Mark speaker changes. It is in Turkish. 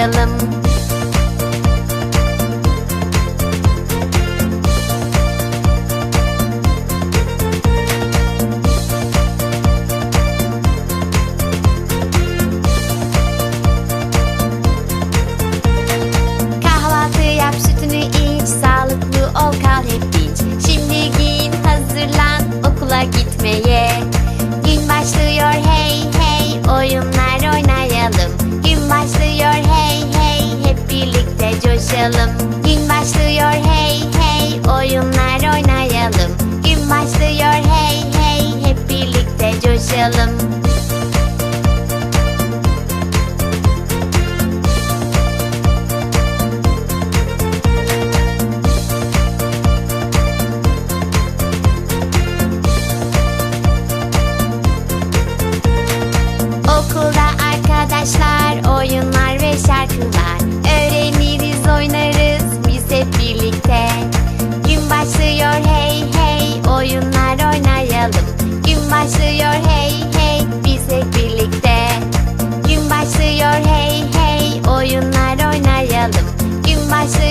Speaker 1: Willem birlikte coşalım. Gün başlıyor hey hey. Oyunlar oynayalım. Gün başlıyor hey hey. Hep birlikte coşalım. my sin.